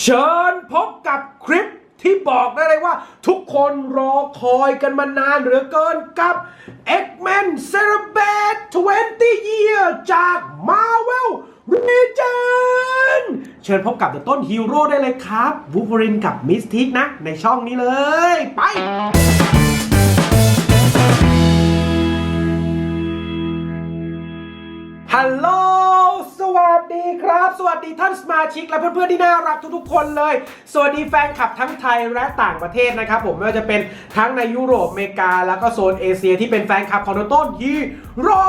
เชิญพบกับคลิปที่บอกได้เลยว่า ทุกคนรอคอยกันมานานเหลือเกินกับ X-Men Celebrate 20 Year จาก Marvel Legend เชิญพบกับเดอะต้นฮีโร่ได้เลยครับวูฟรินกับมิสทิกนะ ในช่องนี้เลย ไปฮัลโหล สวัสดีครับ สวัสดีท่านสมาชิก และเพื่อนๆที่น่ารักทุกๆคนเลย สวัสดีแฟนคลับทั้งไทยและต่างประเทศนะครับผมไม่ว่าจะเป็นทั้งในยุโรปอเมริกา แล้วก็โซนเอเชียที่เป็นแฟนคลับของต้นฮีโร่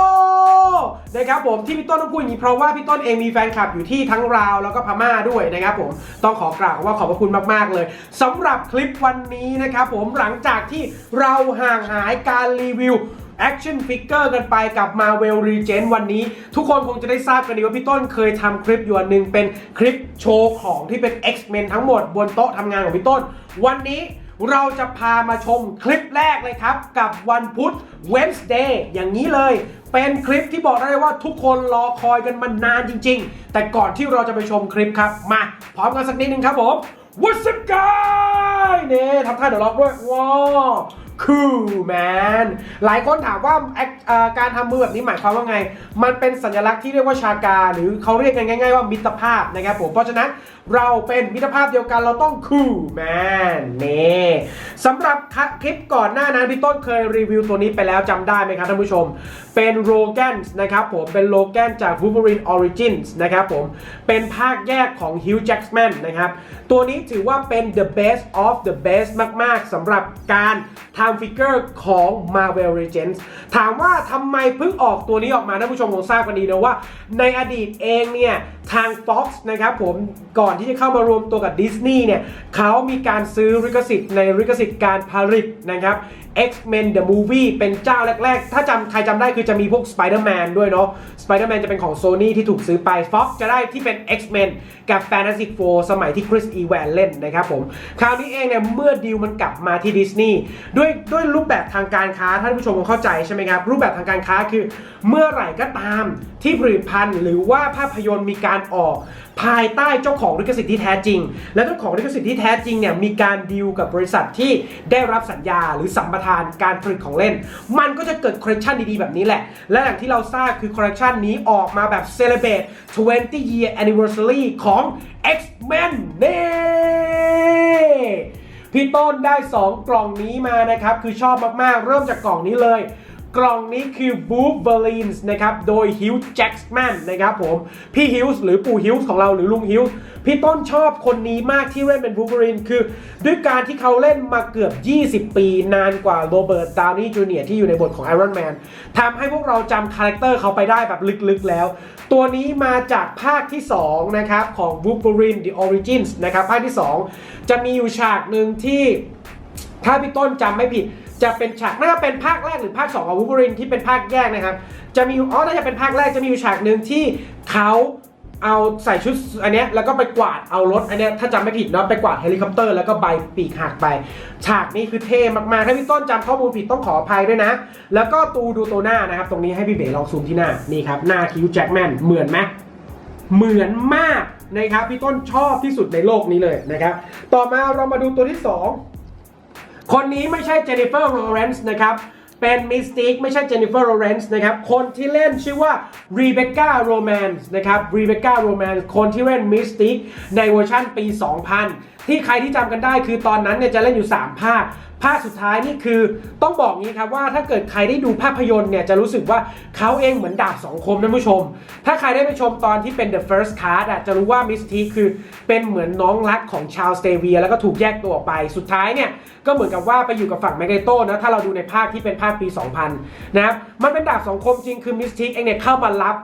นะครับผมที่พี่ต้นต้องพูดอย่างนี้เพราะว่าพี่ต้นเองมีแฟนคลับอยู่ที่ทั้งลาวแล้วก็พม่าด้วยนะครับผมต้องขอกราบว่าขอบพระคุณมากๆเลยสำหรับคลิปวันนี้นะครับผมหลังจากที่เราห่างหายการรีวิว แอคชั่นฟิกเกอร์กันไปกับ Marvel Legend วันนี้ ทุกคนคงจะได้ทราบกันดีว่าพี่ต้นเคยทำคลิปอยู่อันหนึ่งเป็นคลิปโชว์ของที่เป็น X-Men ทั้งหมดบนโต๊ะทำงานของพี่ต้น วันนี้เราจะพามาชมคลิปแรกเลยครับ กับวันพุธ Wednesday อย่างนี้เลย เป็นคลิปที่บอกได้เลยว่าทุกคนรอคอยกันมานานจริง ๆ แต่ก่อนที่เราจะไปชมคลิปครับ มาพร้อมกันสักนิดนึงครับผม What's up guy เนี่ยทำท่าเดี๋ยวล็อกด้วยว้าว cool man หลายคนถามว่าการทำมือแบบนี้หมายความว่าไง มันเป็นสัญลักษณ์ที่เรียกว่าชากา หรือเขาเรียกกันง่าย ๆ ว่ามิตรภาพนะครับผม เพราะฉะนั้นเราเป็นมิตรภาพเดียวกันเราต้อง cool man นี่สำหรับคลิปก่อนหน้านั้นพี่ต้นเคยรีวิวตัวนี้ไปแล้วจำได้ไหมครับท่านผู้ชม เป็นโรแกนนะครับผมเป็นโรแกนจาก Wolverine Origins นะครับผมเป็นภาคแยกของ Hugh Jackman นะครับตัวนี้ถือว่าเป็น the best of the best มาก ๆสำหรับการทำฟิกเกอร์ของ Marvel Legends ถามว่าทำไมเพิ่งออกตัวนี้ออกมาท่านผู้ชมคงทราบกันดีนะว่า ในอดีตเองเนี่ย ทาง Fox นะครับผมก่อนที่จะเข้ามารวมตัวกับ Disney เนี่ยเขามีการซื้อลิขสิทธิ์ในลิขสิทธิ์การผลิตนะครับ X-Men the Movie เป็นเจ้าแรก ๆ ถ้าจำใครจำได้คือจะมีพวก Spider-Man ด้วยเนาะ Spider-Man จะเป็นของ Sony ที่ถูกซื้อไป Fox จะได้ที่เป็น X-Men กับ Fantastic Four สมัยที่ Chris Evans เล่นนะครับผม คราวนี้เองเนี่ยเมื่อดีลมันกลับมาที่ดิสนีย์ด้วยด้วยรูปแบบทางการค้าท่านผู้ชมคงเข้าใจใช่ไหมครับ รูปแบบทางการค้าคือเมื่อไหร่ก็ตามที่ผลิตภัณฑ์หรือว่าภาพยนตร์มีการออกภายใต้เจ้าของลิขสิทธิ์ที่แท้จริง และเจ้าของลิขสิทธิ์ที่แท้จริงเนี่ยมีการดีลกับบริษัทที่ได้รับสัญญาหรือสัมปทานการผลิตของเล่น มันก็จะเกิดคอลเลคชันดีๆแบบนี้แหละ และอย่างที่เราทราบคือคอลเลคชันนี้ออกมาแบบ celebrate 20 year anniversary ของ X-Men นี่พี่ต้นได้ 2 กล่องนี้มานะครับ คือชอบมากๆ เริ่มจากกล่องนี้เลย กล่องนี้คือ b o o b e r l i n s นะครับ โดย Hugh Jackman นะครับผม พี่ฮิวส์หรือปู่ฮิวส์ของเราหรือลุงฮิวส์พี่ต้นชอบคนนี้มากที่เล่นเป็น Wolverine คือ ด้วยการที่เขาเล่นมาเกือบ 20 ปี นานกว่าโรเบิร์ตดาวนี่จูเนียร์ที่อยู่ในบทของ Iron Man ทำให้พวกเราจำคาแรคเตอร์เขาไปได้แบบลึกๆแล้ว ตัวนี้มาจากภาคที่ 2 นะครับ ของ Wolverine The Origins นะครับ ภาคที่ 2 จะมีอยู่ฉากหนึ่งที่ถ้าพี่ต้นจำไม่ผิด จะเป็นฉากน่าจะเป็นภาคแรกหรือภาค 2 ของวู l v รินที่เป็นภาคแยกนะครับ จะมีอ๋อน่าจะเป็นภาคแรกจะมีอยู่ฉากหนึ่งที่เขาเอาใส่ชุดอันเนี้ยแล้วก็ไปกวาดเอารถอันเนี้ยถ้าจำไม่ผิดเนาะไปกวาดเฮลิคอปเตอร์แล้วก็ใบปีกหักไป ฉากนี้คือเท่มากๆ ถ้าพี่ต้นจำข้อมูลผิดต้องขออภัยด้วยนะ แล้วก็ตูดูตัวหน้านะครับ ตรงนี้ให้พี่เบ๋ลองซูมที่หน้านี่ครับหน้าคิวแจ็คแมนเหมือนไหมเหมือนมากนะครับพี่ต้นชอบที่สุดในโลกนี้เลยนะครับ ต่อมาเรามาดูตัวที่ 2 คนนี้ไม่ใช่เจนนิเฟอร์โรเรนซ์นะครับ เป็นมิสติกไม่ใช่เจนนิเฟอร์โรเรนซ์นะครับ คนที่เล่นชื่อว่ารีเบคก้าโรแมนส์นะครับรีเบคก้าโรแมนส์คนที่เล่นมิสติกในเวอร์ชันปี 2000ที่ใครที่จำกันได้คือตอนนั้นเนี่ยจะเล่นอยู่ 3 ภาค ภาคสุดท้ายนี่คือต้องบอกงี้ครับว่าถ้าเกิดใครได้ดูภาพยนตร์เนี่ยจะรู้สึกว่าเขาเองเหมือนดาบสองคมท่านผู้ชม ถ้าใครได้ไปชมตอนที่เป็น The First Card อะจะรู้ว่ามิสทีคือเป็นเหมือนน้องรักของชาวสเตเวีย แล้วก็ถูกแยกตัวออกไปสุดท้ายเนี่ยก็เหมือนกับว่าไปอยู่กับฝั่งแมกเนโตนะถ้าเราดูในภาคที่เป็นภาคปี 2000 นะครับมันเป็นดาบสองคมจริงคือมิสทีเองเนี่ยเข้ามารับ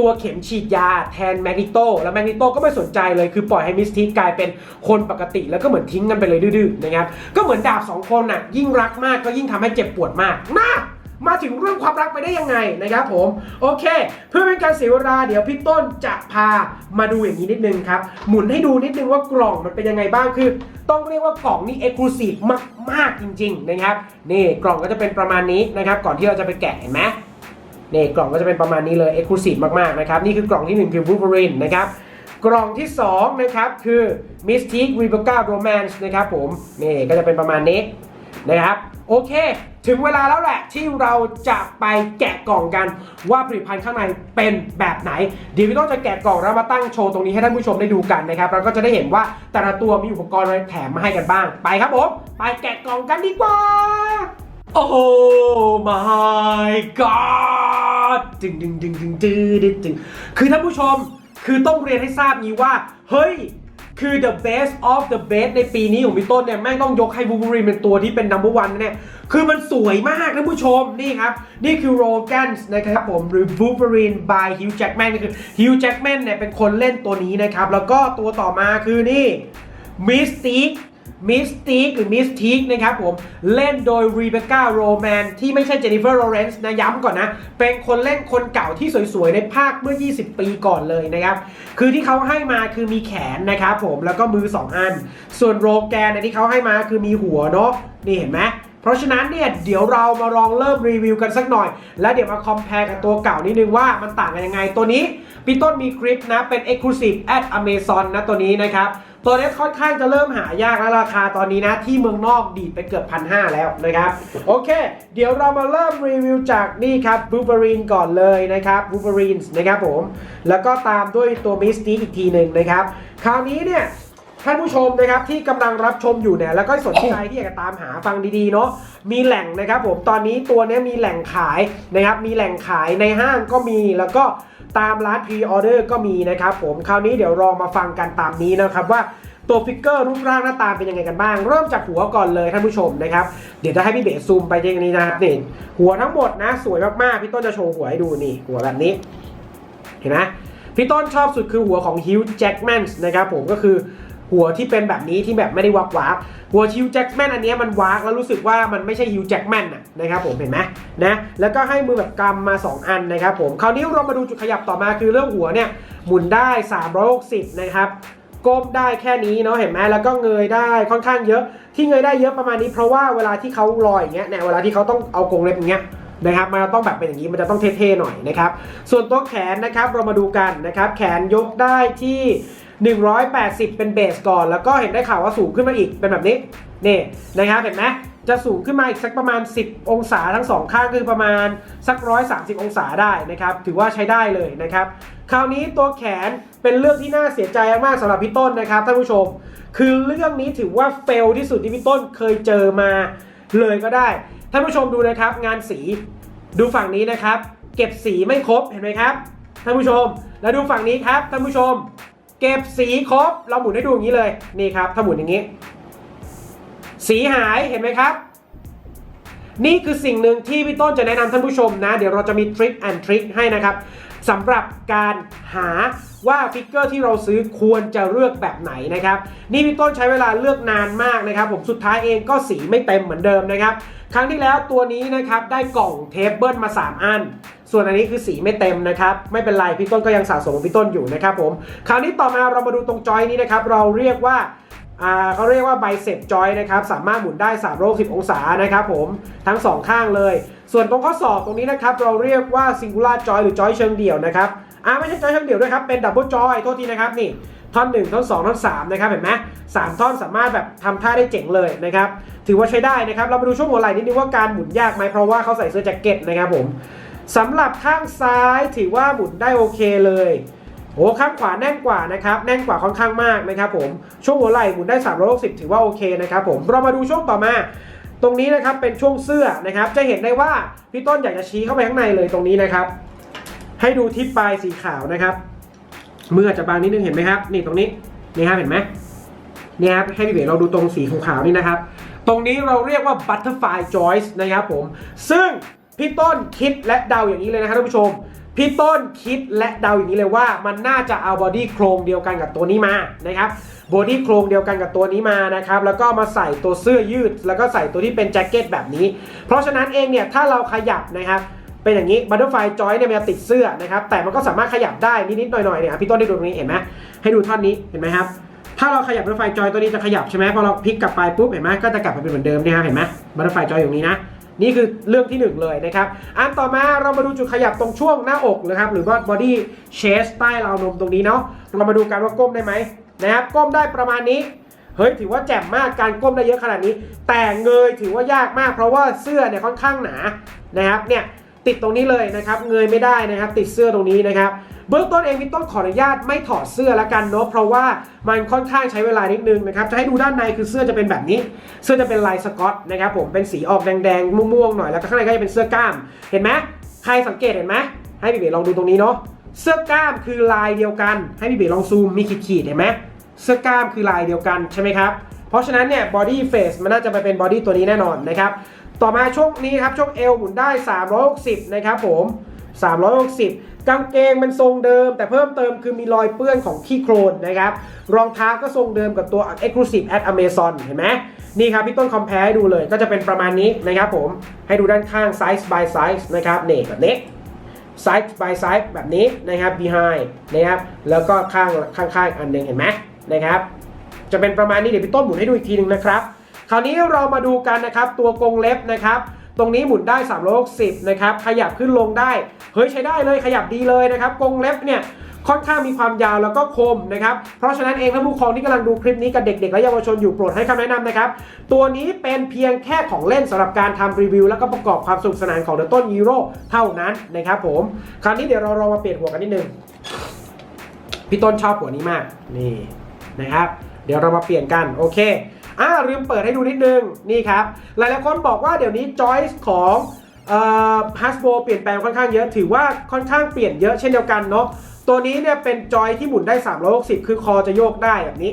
ตัวเข็มฉีดยาแทนแมกนิโตแล้วแมกนิโตก็ไม่สนใจเลยคือปล่อยให้มิสทีกลายเป็นคนปกติ แล้วก็เหมือนทิ้งกันไปเลยดื้อๆนะครับก็เหมือนดาบสองคนน่ะยิ่งรักมากก็ยิ่งทำให้เจ็บปวดมากนะมาถึงเรื่องความรักไปได้ยังไงนะครับผม โอเค เพื่อเป็นการเสียเวลาเดี๋ยวพี่ต้นจะพามาดูอย่างนี้นิดนึงครับ หมุนให้ดูนิดนึงว่ากล่องมันเป็นยังไงบ้างคือ ต้องเรียกว่ากล่องนี้เอกลูซีฟมากๆจริง ๆ นะครับ นี่กล่องก็จะเป็นประมาณนี้นะครับ ก่อนที่เราจะไปแกะเห็นไหม นี่กล่องก็จะเป็นประมาณนี้เลย Exclusive มากๆนะครับ นี่คือกล่องที่1คือ Wolverine นะครับ กล่องที่2นะครับคือ Mystic Rebecca Romance นะครับผม นี่ก็จะเป็นประมาณนี้นะครับ โอเค ถึงเวลาแล้วแหละที่เราจะไปแกะกล่องกันว่าผลิตภัณฑ์ข้างในเป็นแบบไหน เดี๋ยวพี่ต้องจะแกะกล่องแล้วมาตั้งโชว์ตรงนี้ให้ท่านผู้ชมได้ดูกันนะครับเราก็จะได้เห็นว่าแต่ละตัวมีอุปกรณ์อะไรแถมมาให้กันบ้าง ไปครับผมไปแกะกล่องกันดีกว่า โอ้ my god จึงดึงดึงดึงดึงดึงดึงคือท่านผู้ชมคือต้องเรียนให้ทราบงี้ว่า เฮ้ย คือ the best of the best ในปีนี้ของพี่ต้นเนี่ย แม่งต้องยกให้บูบูรีเป็นตัวที่เป็น number one เนี่ย คือมันสวยมากท่านผู้ชม นี่ครับ นี่คือ Rogan นะครับผม หรือ Wolverine by Hugh Jackman ก็คือ Hugh Jackman เนี่ย เป็นคนเล่นตัวนี้นะครับ แล้วก็ตัวต่อมาคือนี่ Mystique มิสติกหรือมิสติกนะครับผม เล่นโดยรีเบคก้าโรแมนที่ไม่ใช่เจนนิเฟอร์โรเรนซ์นะย้ำก่อนนะ เป็นคนเล่นคนเก่าที่สวยๆ ในภาคเมื่อ 20 ปีก่อนเลยนะครับ คือที่เขาให้มาคือมีแขนนะครับผมแล้วก็มือ 2 อัน ส่วนโรแกนที่เขาให้มาคือมีหัวเนาะนี่เห็นไหมเพราะฉะนั้นเนี่ยเดี๋ยวเรามาลองเริ่มรีวิวกันสักหน่อย แล้วเดี๋ยวมาคอมเพลกับตัวเก่านิดนึงว่ามันต่างกันยังไงตัวนี้พี่ต้นมีคลิปนะเป็น Exclusive at Amazon นะตัวนี้นะครับ ตัวนี้ค่อนข้างจะเริ่มหายากและราคาตอนนี้นะ ที่เมืองนอกดีดไปเกือบพันห้าแล้วนะครับ โอเค เดี๋ยวเรามาเริ่มรีวิวจากนี่ครับบูเบอรีนก่อนเลยนะครับบูเบอรีนนะครับผม แล้วก็ตามด้วยตัวมิสตีอีกทีหนึ่งนะครับ คราวนี้เนี่ย ท่านผู้ชมนะครับที่กำลังรับชมอยู่เนี่ยแล้วก็สนใจที่อยากจะตามหาฟังดีๆเนาะมีแหล่งนะครับผมตอนนี้ตัวนี้มีแหล่งขายนะครับมีแหล่งขายในห้างก็มีแล้วก็ตามร้านพรีออเดอร์ก็มีนะครับผมคราวนี้เดี๋ยวลองมาฟังกันตามนี้นะครับว่าตัวฟิกเกอร์รูปร่างหน้าตาเป็นยังไงกันบ้าง เริ่มจากหัวก่อนเลยท่านผู้ชมนะครับ เดี๋ยวจะให้พี่เบสซูมไปอย่างนี้นะครับนี่หัวทั้งหมดนะ สวยมากๆ พี่ต้นจะโชว์หัวให้ดูนี่ หัวแบบนี้ เห็นไหมพี่ต้นชอบสุดคือหัวของฮิวจ์แจ็กแมนนะครับผมก็คือ หัวที่เป็นแบบนี้ที่แบบไม่ได้วักวักหัวฮิวจ์แจ็กแมนอันนี้มันวักแล้วรู้สึกว่ามันไม่ใช่ฮิวจ์แจ็กแมนนะครับผมเห็นไหมนะแล้วก็ให้มือแบบกำมา 2 อันนะครับผมคราวนี้เรามาดูจุดขยับต่อมาคือเรื่องหัวเนี่ยหมุนได้ 360 นะครับก้มได้แค่นี้เนาะเห็นไหมแล้วก็เงยได้ค่อนข้างเยอะ ที่เงยได้เยอะประมาณนี้เพราะว่าเวลาที่เขาลอยอย่างเงี้ยเนี่ยเวลาที่เขาต้องเอากรงเล็บอย่างเงี้ยนะครับมันจะต้องแบบเป็นอย่างนี้มันจะต้องเท่ๆหน่อยนะครับ ส่วนตัวแขนนะครับเรามาดูกันนะครับ แขนยกได้ที่ 180 เป็นเบสก่อน แล้วก็เห็นได้ข่าวว่าสูงขึ้นมาอีกเป็นแบบนี้นี่นะครับเห็นไหมจะสูงขึ้นมาอีกสักประมาณ 10 องศาทั้งสองข้างคือประมาณสัก 130 องศาได้นะครับ ถือว่าใช้ได้เลยนะครับ คราวนี้ตัวแขนเป็นเรื่องที่น่าเสียใจมากสำหรับพี่ต้นนะครับท่านผู้ชม คือเรื่องนี้ถือว่าเฟลที่สุดที่พี่ต้นเคยเจอมาเลยก็ได้ ท่านผู้ชมดูนะครับ งานสีดูฝั่งนี้นะครับ เก็บสีไม่ครบเห็นไหมครับท่านผู้ชม แล้วดูฝั่งนี้ครับท่านผู้ชม เก็บสีครบ เราหมุนให้ดูอย่างนี้เลย นี่ครับ ถ้าหมุนอย่างนี้ สีหายเห็นไหมครับ นี่คือสิ่งหนึ่งที่พี่ต้นจะแนะนำท่านผู้ชมนะ เดี๋ยวเราจะมีทริคแอนทริคให้นะครับสำหรับการหาว่าฟิกเกอร์ที่เราซื้อควรจะเลือกแบบไหนนะครับ นี่พี่ต้นใช้เวลาเลือกนานมากนะครับ ผมสุดท้ายเองก็สีไม่เต็มเหมือนเดิมนะครับ ครั้งที่แล้วตัวนี้นะครับได้กล่องเทปเบิลมา 3 อัน ส่วนอันนี้คือสีไม่เต็มนะครับ ไม่เป็นไรพี่ต้นก็ยังสะสมของพี่ต้นอยู่นะครับผม คราวนี้ต่อมาเรามาดูตรงจอยนี้นะครับ เราเรียกว่าเขาเรียกว่าไบเซปจอยนะครับสามารถหมุนได้3 3 0องศานะครับผมทั้ง 2 ข้างเลย ส่วนตรงข้อศอกตรงนี้นะครับเราเรียกว่าซิง g ูล่าจอยหรือจอยเชิงเดี่ยวนะครับอ่าไม่ใช่จอยเชิงเดี่ยวด้วยครับเป็นดับเบิลจอยโทษทีนะครับนี่ ท่อน1ท่อน2ท่อน3นะครับเห็นไหมสามท่อนสามารถแบบทำท่าได้เจ๋งเลยนะครับถือว่าใช้ได้นะครับเรามาดูช่วงหัวไหล่นิดนึงว่าการหมุนยากไหมเพราะว่าเขาใส่เสื้อแจ็คเก็ตนะครับผมสำหรับข้างซ้ายถือว่าหมุนได้โอเคเลยโอ้ข้างขวาแน่นกว่านะครับแน่นกว่าค่อนข้างมากนะครับผมช่วงหัวไหล่หมุนได้ 360 ถือว่าโอเคนะครับผมเรามาดูช่วงต่อมาตรงนี้นะครับเป็นช่วงเสื้อนะครับ จะเห็นได้ว่าพี่ต้นอยากจะชี้เข้าไปข้างในเลยตรงนี้นะครับ ให้ดูที่ปลายสีขาวนะครับ มืออาจจะบางนิดนึงเห็นไหมครับ นี่ตรงนี้นี่ครับเห็นไหมนี่ครับให้พี่เบ๋เราดูตรงสีขาวๆนี่นะครับ ตรงนี้เราเรียกว่า butterfly joist นะครับผม ซึ่งพี่ต้นคิดและเดาอย่างนี้เลยนะครับท่านผู้ชม พี่ต้นคิดและเดาอย่างนี้เลยว่า มันน่าจะเอาบอดี้โครงเดียวกันกับตัวนี้มานะครับบอดี้โครงเดียวกันกับตัวนี้มานะครับแล้วก็มาใส่ตัวเสื้อยืด แล้วก็ใส่ตัวที่เป็นแจ็คเก็ตแบบนี้ เพราะฉะนั้นเองเนี่ยถ้าเราขยับนะครับ เป็นอย่างนี้บัตเตอร์ไฟจอยเนี่ยมันจะติดเสื้อนะครับแต่มันก็สามารถขยับได้นิดๆหน่อยๆเนี่ยพี่ต้นได้ดูตรงนี้เห็นไหมให้ดูท่อนนี้เห็นไหมครับถ้าเราขยับบัตเตอร์ไฟจอยตัวนี้จะขยับใช่ไหมพอเราพลิกกลับไปปุ๊บเห็นไหมก็จะกลับมาเป็นเหมือนเดิมเนี่ยฮะเห็นไหมบัตเตอร์ไฟจอยอย่างนี้นะนี่คือเรื่องที่หนึ่งเลยนะครับ อันต่อมาเรามาดูจุดขยับตรงช่วงหน้าอกนะครับหรือว่า body chest ใต้ราวนมตรงนี้เนาะเรามาดูกันว่าก้มได้ไหมนะครับก้มได้ประมาณนี้เฮ้ยถือว่าแจ่มมากการก้มได้เยอะขนาดนี้ แต่เงยถือว่ายากมากเพราะว่าเสื้อเนี่ยค่อนข้างหนานะครับเนี่ย ติดตรงนี้เลยนะครับ เงยไม่ได้นะครับ ติดเสื้อตรงนี้นะครับเบื้องต้นเองพี่ต้นขออนุญาตไม่ถอดเสื้อละกันเนาะเพราะว่ามันค่อนข้างใช้เวลานิดนึงนะครับจะให้ดูด้านในคือเสื้อจะเป็นแบบนี้ เสื้อจะเป็นลายสกอตนะครับผมเป็นสีออกแดงๆม่วงๆหน่อยแล้วก็ข้างในก็จะเป็นเสื้อกล้าม เห็นไหมใครสังเกตเห็นไหมให้พี่เบลองดูตรงนี้เนาะเสื้อกล้ามคือลายเดียวกัน ให้พี่เบลองซูมมีขีดๆเห็นไหมเสื้อกล้ามคือลายเดียวกันใช่ไหมครับเพราะฉะนั้นเนี่ย body face มันน่าจะไปเป็น body ตัวนี้แน่นอนนะครับ ต่อมาช่วงนี้ครับช่วงเอวหมุนได้ 360 นะครับผม 360 กางเกงมันทรงเดิม แต่เพิ่มเติมคือมีรอยเปื้อนของขี้โคลนนะครับ รองเท้าก็ทรงเดิมกับตัว exclusive at Amazon เห็นไหมนี่ครับพี่ต้นคอมเพลให้ดูเลยก็จะเป็นประมาณนี้นะครับผมให้ดูด้านข้าง size by size นะครับเนี่ยแบบนี้ side by side แบบนี้นะครับ behind นะครับแล้วก็ข้างข้างๆอันหนึงเห็นไหมนะครับ จะเป็นประมาณนี้เดี๋ยวพี่ต้นหมุนให้ดูอีกทีหนึ่งนะครับ คราวนี้เรามาดูกันนะครับตัวกรงเล็บนะครับ ตรงนี้หมุนได้360นะครับขยับขึ้นลงได้ เฮ้ยใช้ได้เลยขยับดีเลยนะครับกรงเล็บเนี่ยค่อนข้างมีความยาวแล้วก็คมนะครับ เพราะฉะนั้นเองท่านผู้ปกครองที่กำลังดูคลิปนี้กับเด็กๆและเยาวชนอยู่โปรดให้คำแนะนำนะครับ ตัวนี้เป็นเพียงแค่ของเล่นสำหรับการทำรีวิว แล้วก็ประกอบความสนุกสนานของเดอะต้นฮีโร่เท่านั้นนะครับผม คราวนี้เดี๋ยวเราลองมาเปลี่ยนหัวกันนิดนึง พี่ต้นชอบหัวนี้มากนี่นะครับ เดี๋ยวเรามาเปลี่ยนกันโอเค อ่าลืมเปิดให้ดูนิดนึงนี่ครับ หลายๆคนบอกว่าเดี๋ยวนี้จอยส์ของฮัสโบเปลี่ยนแปลงค่อนข้างเยอะ ถือว่าค่อนข้างเปลี่ยนเยอะเช่นเดียวกันเนาะตัวนี้เนี่ยเป็นจอยที่หมุนได้ 360 คือคอจะโยกได้แบบนี้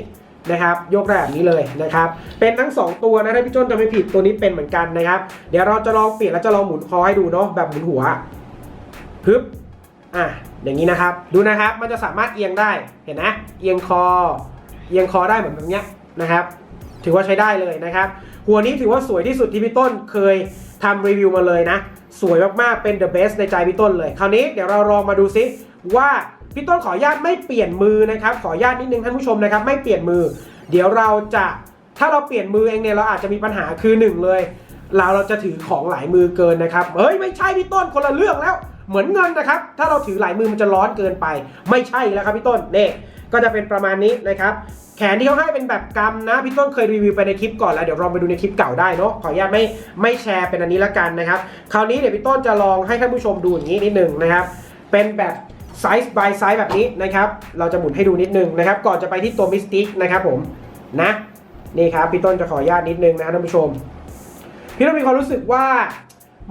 นะครับโยกได้แบบนี้เลยนะครับ เป็นทั้ง 2 ตัวนะถ้าพี่จ้นจะไม่ผิดตัวนี้เป็นเหมือนกันนะครับ เดี๋ยวเราจะลองเปลี่ยนแล้วจะลองหมุนคอให้ดูเนาะแบบหมุนหัวฮึบอะอย่างนี้นะครับ ดูนะครับมันจะสามารถเอียงได้เห็นนะเอียงคอ เอียงคอได้เหมือนแบบเนี้ยนะครับ ถือว่าใช้ได้เลยนะครับ หัวนี้ถือว่าสวยที่สุดที่พี่ต้นเคยทำรีวิวมาเลยนะ สวยมากๆ เป็น the best ในใจพี่ต้นเลย คราวนี้เดี๋ยวเราลองมาดูซิว่าพี่ต้นขออนุญาตไม่เปลี่ยนมือนะครับ ขออนุญาตนิดนึงท่านผู้ชมนะครับ ไม่เปลี่ยนมือ เดี๋ยวเราจะถ้าเราเปลี่ยนมือเองเนี่ยเราอาจจะมีปัญหาคือหนึ่งเลย เราเราจะถือของหลายมือเกินนะครับเฮ้ยไม่ใช่พี่ต้นคนละเรื่องแล้ว เหมือนเงินนะครับ ถ้าเราถือหลายมือมันจะร้อนเกินไป ไม่ใช่แล้วครับพี่ต้นเนี่ก็จะเป็นประมาณนี้นะครับ แขนที่เขาให้เป็นแบบกำนะพี่ต้นเคยรีวิวไปในคลิปก่อนแล้วเดี๋ยวลองไปดูในคลิปเก่าได้เนาะขออนุญาตไม่ไม่แชร์เป็นอันนี้ละกันนะครับคราวนี้เดี๋ยวพี่ต้นจะลองให้ท่านผู้ชมดูอย่างนี้นิดหนึ่งนะครับเป็นแบบไซส์ by ไซส์แบบนี้นะครับเราจะหมุนให้ดูนิดนึงนะครับก่อนจะไปที่ตัวมิสติกนะครับผมนะนี่ครับพี่ต้นจะขออนุญาตนิดนึงนะครับท่านผู้ชม พี่ต้นมีความรู้สึกว่า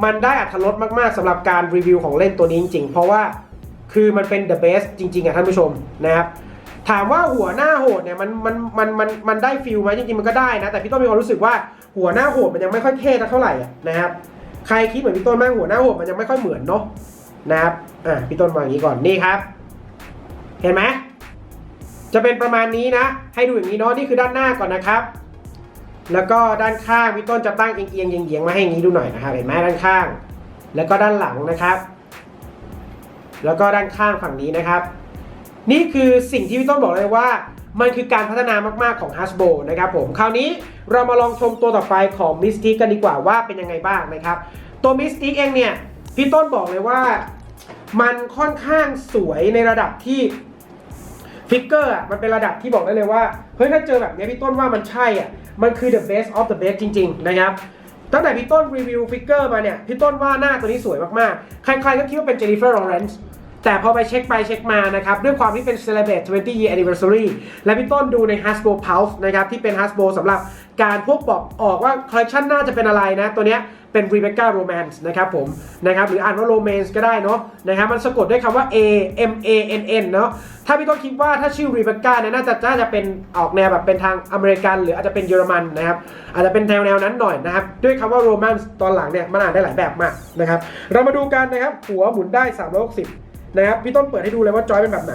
มันได้อัตรสมากๆสำหรับการรีวิวของเล่นตัวนี้จริงๆ เพราะว่าคือมันเป็น the best จริงๆอะท่านผู้ชมนะครับ ถามว่าหัวหน้าโหดเนี่ยมันมันมันมันมันได้ฟิลไหมจริงๆมันก็ได้นะ แต่พี่ต้นมีความรู้สึกว่าหัวหน้าโหดมันยังไม่ค่อยเท่เท่าไหร่นะครับใครคิดเหมือนพี่ต้นไหมหัวหน้าโหดมันยังไม่ค่อยเหมือนเนาะนะครับอะพี่ต้นวางอย่างนี้ก่อนนี่ครับ เห็นไหมจะเป็นประมาณนี้นะ ให้ดูอย่างนี้เนาะนี่คือด้านหน้าก่อนนะครับ แล้วก็ด้านข้างพี่ต้นจะตั้งเอียงๆเยียงๆมาให้อย่างนี้ดูหน่อยนะครับ เห็นไหมด้านข้าง แล้วก็ด้านหลังนะครับ แล้วก็ด้านข้างฝั่งนี้นะครับ นี่คือสิ่งที่พี่ต้นบอกเลยว่า มันคือการพัฒนามาก ๆ ของ Hasbro นะครับผม คราวนี้เรามาลองชมตัวต่อไปของ Mystic กันดีกว่าว่าเป็นยังไงบ้างนะครับ ตัว Mystic เองเนี่ย พี่ต้นบอกเลยว่า มันค่อนข้างสวยในระดับที่ฟิกเกอร์อะมันเป็นระดับที่บอกได้เลยว่า เฮ้ยถ้าเจอแบบนี้พี่ต้นว่ามันใช่อะมันคือ the best of the best จริง ๆ นะครับตั้งแต่พี่ต้นรีวิวฟิกเกอร์มาเนี่ยพี่ต้นว่าหน้าตัวนี้สวยมากๆ ใครๆก็คิดว่าเป็นเจนนิเฟอร์ลอเรนซ์ แต่พอไปเช็คไปเช็คมานะครับด้วยความที่เป็น Celebrate 20 Year Anniversary และพี่ต้นดูใน Hasbro Pulse นะครับที่เป็น Hasbro สำหรับการพวกบอกออกว่าคอลเลคชันน่าจะเป็นอะไรนะ ตัวเนี้ยเป็น Rebecca Romance นะครับผมนะครับหรืออ่านว่า Romance ก็ได้เนาะนะครับมันสะกดด้วยคำว่า A M A N N เนาะถ้าพี่ต้นคิดว่าถ้าชื่อ Rebecca เนี่ยน่าจะน่าจะเป็นออกแนวแบบเป็นทางอเมริกัน หรืออาจจะเป็นเยอรมันนะครับอาจจะเป็นแนวแนวนั้นหน่อยนะครับด้วยคำว่า Romance ตอนหลังเนี่ยมันอ่านได้หลายแบบมากนะครับเรามาดูกันนะครับหัวหมุนได้ 360 นะครับพี่ต้นเปิดให้ดูเลยว่าจอยเป็นแบบไหน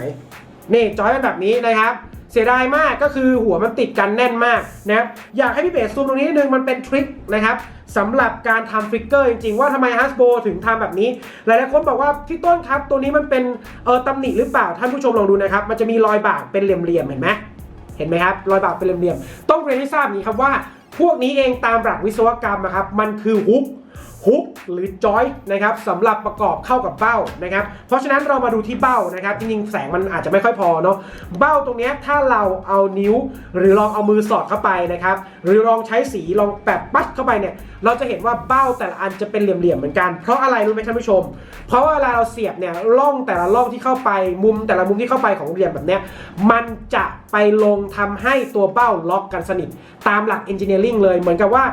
นี่จอยเป็นแบบนี้นะครับ เสียดายมากก็คือหัวมันติดกันแน่นมากนะครับอยากให้พี่เบสซูมตรงนี้นิดนึงมันเป็นทริคนะครับสำหรับการทำฟิกเกอร์จริงๆ ว่าทำไมฮัสโบถึงทำแบบนี้ หลายๆคนบอกว่าพี่ต้นครับ ตัวนี้มันเป็นเออตำหนิหรือเปล่าท่านผู้ชมลองดูนะครับ มันจะมีรอยบากเป็นเหลี่ยมๆเห็นไหมเห็นไหมครับรอยบากเป็นเหลี่ยมๆต้องเรียนให้ทราบนี้ครับว่า พวกนี้เองตามหลักวิศวกรรมนะครับมันคือฮุก ฮุกหรือจอยนะครับสำหรับประกอบเข้ากับเบ้านะครับเพราะฉะนั้นเรามาดูที่เบ้านะครับจริงๆแสงมันอาจจะไม่ค่อยพอเนาะเบ้าตรงนี้ถ้าเราเอานิ้ว หรือลองเอามือสอดเข้าไปนะครับหรือลองใช้สีลองแปะปัดเข้าไปเนี่ยเราจะเห็นว่าเบ้าแต่ละอันจะเป็นเหลี่ยมๆเหมือนกัน เพราะอะไรรู้ไหมท่านผู้ชม เพราะว่าเวลาเราเสียบเนี่ยร่องแต่ละร่องที่เข้าไปมุมแต่ละมุมที่เข้าไปของเหลี่ยมแบบเนี้ยมันจะไปลงทำให้ตัวเบ้าล็อกกันสนิท ตามหลักเอนจิเนียริงเลยเหมือนกับว่า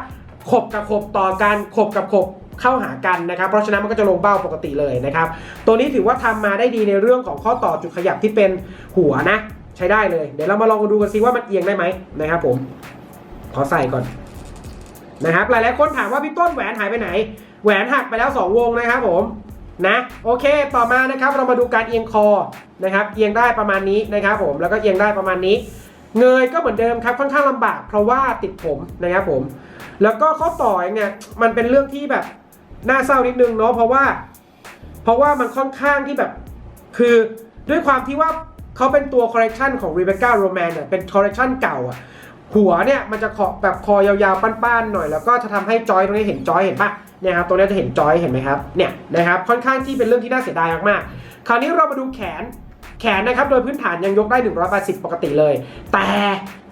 ขบกับขบต่อกันขบกับขบเข้าหากันนะครับ เพราะฉะนั้นมันก็จะลงเบ้าปกติเลยนะครับ ตัวนี้ถือว่าทำมาได้ดีในเรื่องของข้อต่อจุดขยับที่เป็นหัวนะ ใช้ได้เลย เดี๋ยวเรามาลองดูกันซิว่ามันเอียงได้ไหมนะครับผมขอใส่ก่อนนะครับหลายๆคนถามว่าพี่ต้นแหวนหายไปไหน แหวนหักไปแล้ว 2 วงนะครับผมนะโอเคต่อมานะครับเรามาดูการเอียงคอนะครับเอียงได้ประมาณนี้นะครับผมแล้วก็เอียงได้ประมาณนี้ เงยก็เหมือนเดิมครับค่อนข้างลำบากเพราะว่าติดผมนะครับผม แล้วก็ข้อต่อเองเนี่ยมันเป็นเรื่องที่แบบน่าเศร้านิดนึงเนาะเพราะว่า เพราะว่ามันค่อนข้างที่แบบ คือด้วยความที่ว่าเขาเป็นตัวคอ r เร t ชันของ Rebecca Roman เนี่ยเป็นคอ r เร t ชันเก่าอะหัวเนี่ยมันจะขอแบบคอยาวๆป้านๆหน่อย แล้วก็จะทำให้จอยตรงนี้เห็นจอยเห็นปะเนี่ยครับตรงนี้จะเห็นจอยเห็นไหมครับเนี่ยนะครับค่อนข้างที่เป็นเรื่องที่น่าเสียดายมากๆคราวนี้เรามาดูแขน แขนนะครับโดยพื้นฐานยังยกได้ 180 ปกติเลย แต่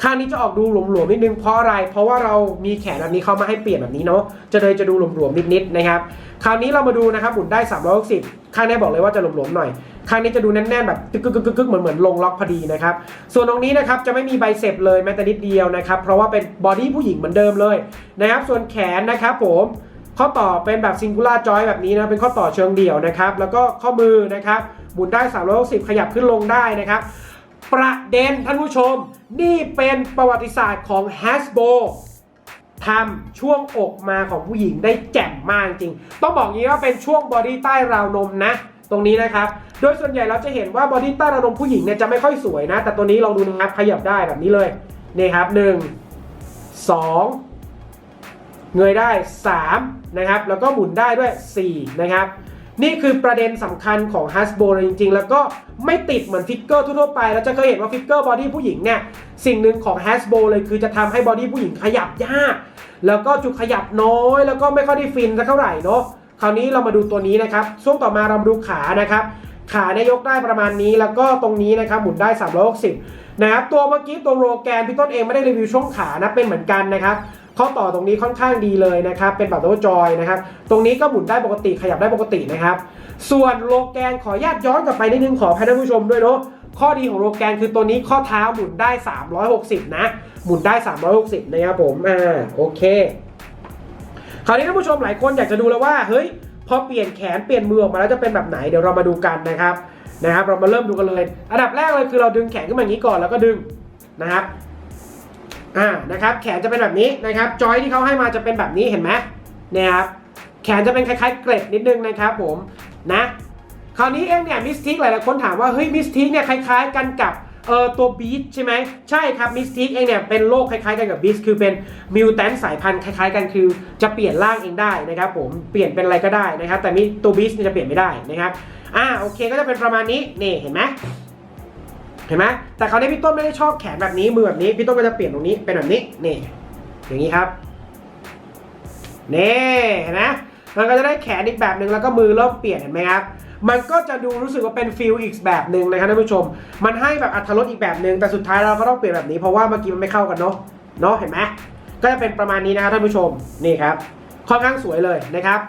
ครั้งนี้จะออกดูหลวมๆนิดนึงเพราะอะไร เพราะว่าเรามีแขนแบบนี้เข้ามาให้เปลี่ยนแบบนี้เนาะจะเลยจะดูหลวมๆนิดๆนะครับคราวนี้เรามาดูนะครับหมุนได้ 360 ข้างนี้บอกเลยว่าจะหลวมๆหน่อย ข้างนี้จะดูแน่นๆแบบกึกกึกกึกเหมือนเหมือนลงล็อกพอดีนะครับ ส่วนตรงนี้นะครับจะไม่มีไบเซปเลยแม้แต่นิดเดียวนะครับ เพราะว่าเป็นบอดี้ผู้หญิงเหมือนเดิมเลยนะครับ ส่วนแขนนะครับผมข้อต่อเป็นแบบซิงคูล่าจอยแบบนี้นะเป็นข้อต่อเชิงเดี่ยวนะครับ แล้วก็ข้อมือนะครับ หมุนได้ 360 ขยับขึ้นลงได้นะครับ ประเด็นท่านผู้ชม นี่เป็นประวัติศาสตร์ของ Hasbro ทำช่วงอกมาของผู้หญิงได้แจ่มมากจริง ต้องบอกงี้ว่าเป็นช่วงบอดี้ใต้ราวนมนะ ตรงนี้นะครับ โดยส่วนใหญ่เราจะเห็นว่าบอดี้ใต้ราวนมผู้หญิงเนี่ยจะไม่ค่อยสวยนะ แต่ตัวนี้ลองดูนะครับ ขยับได้แบบนี้เลย นี่ครับ 1 2 เงยได้ 3 นะครับ แล้วก็หมุนได้ด้วย 4 นะครับ นี่คือประเด็นสำคัญของ Hasbro เลยจริง ๆ แล้วก็ไม่ติดเหมือนฟิกเกอร์ทั่วๆไป เราจะเคยเห็นว่าฟิกเกอร์บอดี้ผู้หญิงเนี่ย สิ่งหนึ่งของ Hasbro เลยคือจะทำให้บอดี้ผู้หญิงขยับยาก แล้วก็จุดขยับน้อย แล้วก็ไม่ค่อยได้ฟินสักเท่าไหร่เนาะคราวนี้เรามาดูตัวนี้นะครับ ช่วงต่อมาเรามาดูขานะครับ ขาเนี่ยยกได้ประมาณนี้ แล้วก็ตรงนี้นะครับหมุนได้ 360 นะครับ ตัวเมื่อกี้ตัวโรแกนพี่ต้นเองไม่ได้รีวิวช่วงขานะ เป็นเหมือนกันนะครับ ข้อต่อตรงนี้ค่อนข้างดีเลยนะครับ เป็นแบบตัวจอยนะครับ ตรงนี้ก็หมุนได้ปกติขยับได้ปกตินะครับ ส่วนโลแกนขอญาตย้อนกลับไปนิดนึงขอให้ท่านผู้ชมด้วยเนาะข้อดีของโลแกนคือตัวนี้ข้อเท้าหมุนได้ 360 นะ หมุนได้ 360 นะครับผมอ่าโอเค คราวนี้ท่านผู้ชมหลายคนอยากจะดูแล้วว่าเฮ้ยพอเปลี่ยนแขนเปลี่ยนมือออกมาแล้วจะเป็นแบบไหนเดี๋ยวเรามาดูกันนะครับนะครับ เรามาเริ่มดูกันเลย อันดับแรกเลยคือเราดึงแขนขึ้นมาอย่างนี้ก่อนแล้วก็ดึงนะครับ อ่านะครับแขนจะเป็นแบบนี้นะครับจอยที่เขาให้มาจะเป็นแบบนี้เห็นไหมเนี่ยครับแขนจะเป็นคล้ายๆเกล็ดนิดนึงนะครับผมนะคราวนี้เองเนี่ยมิสทิกหลายๆคนถามว่าเฮ้ยมิสทิกเนี่ยคล้ายๆ กันกับเอ่อตัวบีชใช่ไหมใช่ครับมิสทิกเองเนี่ยเป็นโรคคล้ายๆกันกับบีชคือเป็นมิวแทนสายพันธุ์คล้ายๆกันคือจะเปลี่ยนร่างเองได้นะครับผมเปลี่ยนเป็นอะไรก็ได้นะครับแต่มีตัวบีชนี่จะเปลี่ยนไม่ได้นะครับอ่าโอเคก็จะเป็นประมาณนี้นี่เห็นไหม เห็นไหมแต่คราวนี้พี่ต้นไม่ได้ชอบแขนแบบนี้มือแบบนี้ พี่ต้นก็จะเปลี่ยนตรงนี้เป็นแบบนี้นี่อย่างนี้ครับนี่เห็นไหมมันก็จะได้แขนอีกแบบหนึ่งแล้วก็มือเริ่มเปลี่ยนเห็นไหมครับมันก็จะดูรู้สึกว่าเป็นฟิลอีกแบบหนึ่งนะครับท่านผู้ชม มันให้แบบอัตรสอีกแบบหนึ่งแต่สุดท้ายเราก็ต้องเปลี่ยนแบบนี้เพราะว่าเมื่อกี้มันไม่เข้ากันเนาะเนาะเห็นไหมก็จะเป็นประมาณนี้นะครับท่านผู้ชมนี่ครับค่อนข้างสวยเลยนะครับ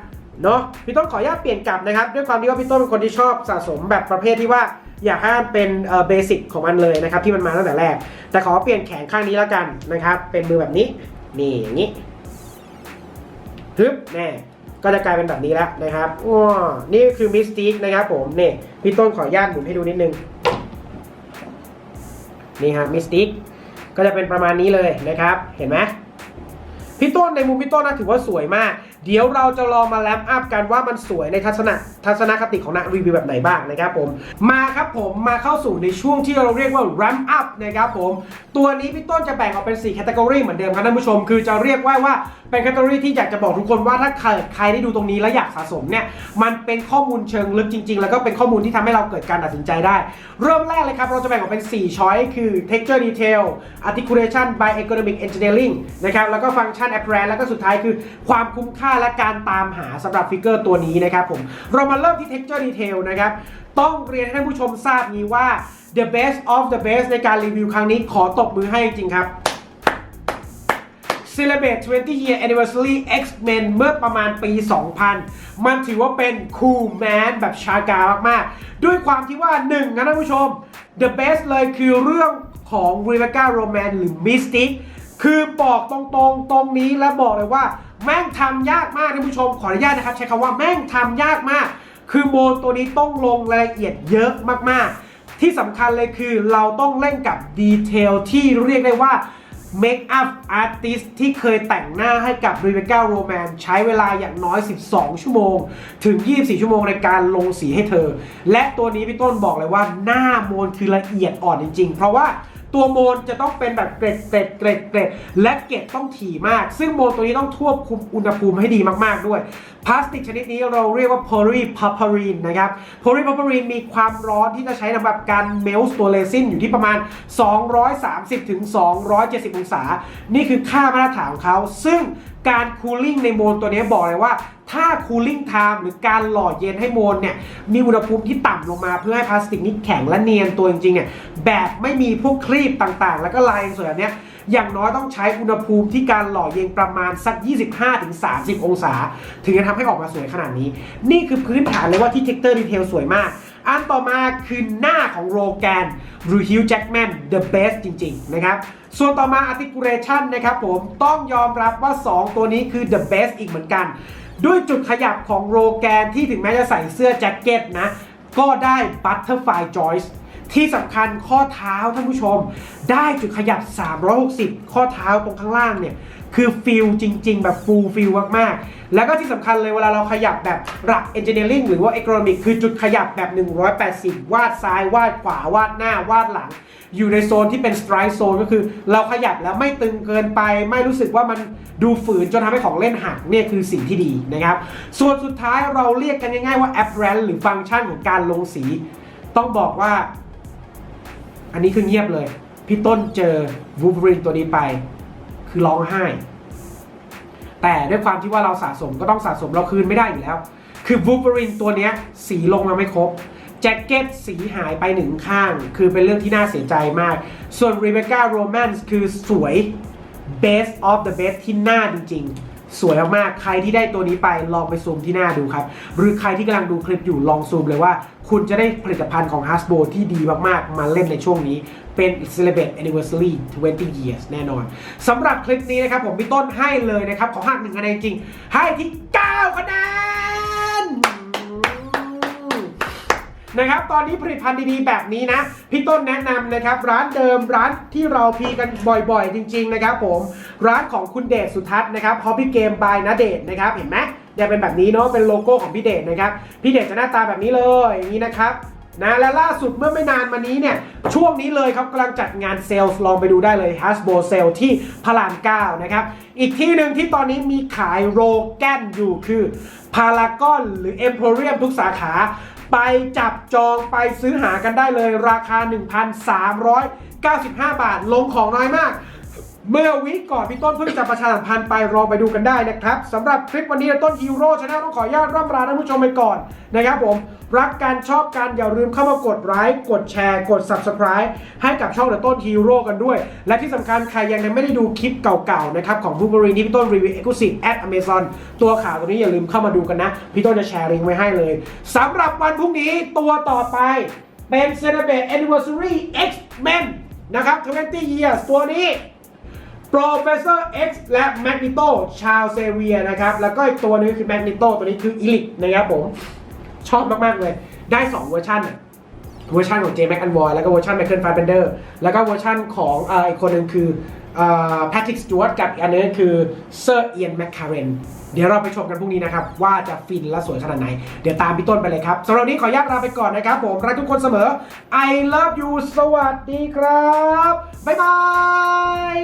เนาะพี่ต้นขออนุญาตเปลี่ยนกลับนะครับ ด้วยความที่ว่าพี่ต้นเป็นคนที่ชอบสะสมแบบประเภทที่ว่า อยากให้มันเป็นเบสิกของมันเลยนะครับที่มันมาตั้งแต่แรก แต่ขอเปลี่ยนแขนข้างนี้แล้วกันนะครับ เป็นมือแบบนี้นี่อย่างนี้ฮึบแน่ก็จะกลายเป็นแบบนี้แล้วนะครับว้านี่คือมิสติกนะครับผมเนี่พี่ต้นขออนุญาตหมุนให้ดูนิดนึงนี่ครับมิสติกก็จะเป็นประมาณนี้เลยนะครับ เห็นไหมพี่ต้นในมุมพี่ต้นนะถือว่าสวยมาก เดี๋ยวเราจะลองมาแลมอัพกันว่ามันสวยในทัศนะทัศนคติของนักรีวิวแบบไหนบ้างนะครับผม มาครับผมมาเข้าสู่ในช่วงที่เราเรียกว่า ramp up นะครับผม ตัวนี้พี่ต้นจะแบ่งออกเป็น4 category เหมือนเดิมครับท่านผู้ชม คือจะเรียกว่าว่าเป็น category ที่อยากจะบอกทุกคนว่าถ้าใครใครได้ดูตรงนี้แล้วอยากสะสมเนี่ยมันเป็นข้อมูลเชิงลึกจริง ๆ แล้วก็เป็นข้อมูลที่ทำให้เราเกิดการตัดสินใจได้ เริ่มแรกเลยครับเราจะแบ่งออกเป็น 4 ช้อยคือ texture detail articulation by ergonomic engineering นะครับแล้วก็ function apparent แล้วก็สุดท้ายคือความคุ้มค่าและการตามหาสำหรับฟิกเกอร์ตัวนี้นะครับผมเรามาเริ่มที่ texture detail นะครับ ต้องเรียนให้ท่านผู้ชมทราบนี้ว่า the best of the best ในการรีวิวครั้งนี้ขอตบมือให้จริงครับ Celebrate 20 Year Anniversary X-Men เมื่อประมาณปี 2000 มันถือว่าเป็น cool man แบบชากามากๆ ด้วยความที่ว่า1นะท่านผู้ชม the best เลยคือเรื่องของ Rebecca Roman หรือ Mystic คือบอกตรงๆ ตรงนี้และบอกเลยว่า แม่งทำยากมากท่านผู้ชมขออนุญาตนะครับ ใช้คำว่าแม่งทำยากมาก คือโมนตัวนี้ต้องลงรายละเอียดเยอะมากๆ ที่สำคัญเลยคือเราต้องเล่นกับดีเทลที่เรียกได้ว่าเมคอัพอาร์ติสที่เคยแต่งหน้าให้กับ r e b e c c a Roman ใช้เวลาอย่างน้อย 12 ชั่วโมง ถึง 24 ชั่วโมงในการลงสีให้เธอ และตัวนี้พี่ต้นบอกเลยว่าหน้าโมนคือละเอียดอ่อนจริง ๆ เพราะว่า ตัวโมนจะต้องเป็นแบบเกร็ดเกร็ดเกร็ดเกร็ดและเกรดต้องถี่มาก ซึ่งโมนตัวนี้ต้องควบคุมอุณหภูมิให้ดีมากๆด้วยพลาสติกชนิดนี้เราเรียกว่า polypropylene นะครับ polypropylene มีความร้อนที่จะใช้สำหรับการเมลต์ตัวเรซินอยู่ที่ประมาณ 230ถึง270 องศา นี่คือค่ามาตรฐานของเขา ซึ่งการคูลิ่งในโมนตัวนี้บอกเลยว่า ถ้าคูลิ่งไทม์หรือการหล่อเย็นให้โมนเนี่ยมีอุณหภูมิที่ต่ำลงมาเพื่อให้พลาสติกนี้แข็งและเนียนตัวจริงๆเนี่ยแบบไม่มีพวกครีบต่างๆ แล้วก็ลายสวยแบบเนี้ยอย่างน้อยต้องใช้อุณหภูมิที่การหล่อเย็นประมาณสัก 25-30 องศา ถึงจะทำให้ออกมาสวยขนาดนี้ นี่คือพื้นฐานเลยว่าที่ texture detail สวยมาก อันต่อมาคือหน้าของโรแกนหรือฮิวจ์แจ็กแมน the best จริง ๆ นะครับ ส่วนต่อมา articulation นะครับผมต้องยอมรับว่า 2 ตัวนี้คือ the best อีกเหมือนกัน ด้วยจุดขยับของโรแกนที่ถึงแม้จะใส่เสื้อแจ็คเก็ตนะ ก็ได้บัตเตอร์ไฟจอยส์ที่สำคัญข้อเท้าท่านผู้ชม ได้จุดขยับ 360 ข้อเท้าตรงข้างล่างเนี่ย คือฟิลจริง ๆ แบบฟูลฟิลมากๆ แล้วก็ที่สำคัญเลยเวลาเราขยับแบบหลัก engineering หรือว่า economic คือจุดขยับแบบ 180 วาดซ้าย วาดขวา วาดหน้า วาดหลัง อยู่ในโซนที่เป็น strike zone ก็คือ เราขยับแล้วไม่ตึงเกินไป ไม่รู้สึกว่ามันดูฝืนจนทำให้ของเล่นหักเนี่ยคือสิ่งที่ดีนะครับ ส่วนสุดท้ายเราเรียกกันง่ายๆว่า apparent หรือฟังก์ชันของการลงสี ต้องบอกว่า อันนี้คือเงียบเลย พี่ต้นเจอวูฟรินตัวนี้ไป คือร้องไห้ แต่ด้วยความที่ว่าเราสะสมก็ต้องสะสมเราคืนไม่ได้อยู่แล้ว คือวูฟรินตัวนี้สีลงมาไม่ครบแจ็คเก็ตสีหายไปหนึ่งข้าง คือเป็นเรื่องที่น่าเสียใจมาก ส่วน Rebecca Romance คือสวย best of the best ที่หน้าจริงๆ สวยมากๆ ใครที่ได้ตัวนี้ไปลองไปซูมที่หน้าดูครับ หรือใครที่กำลังดูคลิปอยู่ลองซูมเลยว่า คุณจะได้ผลิตภัณฑ์ของ Hasbro ที่ดีมากๆ มาเล่นในช่วงนี้ เป็น Celebrate Anniversary 20 years แน่นอนสำหรับคลิปนี้นะครับผมพี่ต้นให้เลยนะครับขอหักหนึ่งคะแนนจริง ให้ที่9คะแนนนะครับตอนนี้ผลิตภัณฑ์ดีๆแบบนี้นะ พี่ต้นแนะนำนะครับ ร้านเดิมร้านที่เราพีกันบ่อยๆ จริง ๆ นะครับผมร้านของคุณเดชสุทัศน์นะครับ Hobby Game by นะเดชนะครับเห็นไหมเนี่ยเป็นแบบนี้เนาะเป็นโลโก้ของพี่เดชนะครับพี่เดชจะหน้าตาแบบนี้เลยอย่างนี้นะครับ นะและล่าสุดเมื่อไม่นานมานี้เนี่ยช่วงนี้เลยครับกำลังจัดงานเซลล์ลองไปดูได้เลย Hasbro Sale ที่พระราม9นะครับอีกที่หนึ่งที่ตอนนี้มีขายโรแกนอยู่คือพารากอนหรือ Emporium ทุกสาขาไปจับจองไปซื้อหากันได้เลยราคา 1,395 บาท ลงของน้อยมาก เมื่อวิกก่อนพี่ต้นเพิ่งจะประชาสัมพันธ์ไปรอไปดูกันได้นะครับสำหรับคลิปวันนี้ต้นฮีโร่ชาแนลต้องขออนุญาตร่ำลาท่านผู้ชมไปก่อนนะครับผมรักการชอบกันอย่าลืมเข้ามากดไลค์กดแชร์ กด Subscribe ให้กับช่องเดอะต้นฮีโร่กันด้วย และที่สำคัญใครยังไม่ได้ดูคลิปเก่าๆนะครับของบูบรีที่พี่ต้นรีวิวเอ็กซ์คลูซีฟแอดอเมซอนตัวข่าวตัวนี้อย่าลืมเข้ามาดูกันนะ พี่ต้นจะแชร์ลิงก์ไว้ให้เลยสำหรับวันพรุ่งนี้ตัวต่อไปเป็น Celebrate Anniversary X-Men นะครับ20 years ตัวนี้ Professor X และ Magneto ชาวเซเวียนะครับ แล้วก็อีกตัวนึงคือ Magneto ตัวนี้คือ e l i c นะครับผม ชอบมาก ๆ เลย ได้ 2 เวอร์ชันเวอร์ชันของ J. Mac a n v o y แล้วก็เวอร์ชัน Michael Fassbender แล้วก็เวอร์ชันของอีกคนหนึ่งคือเอ่อ Patrick Stewart กับอีกอันนึงคือ Sir Ian McKellen เดี๋ยวเราไปชมกันพรุ่งนี้นะครับ ว่าจะฟินและสวยขนาดไหน เดี๋ยวตามพี่ต้นไปเลยครับสำหรับนนี้ขออนุญาตลาไปก่อนนะครับผมรักทุกคนเสมอ I love you สวัสดีครับ บ๊ายบาย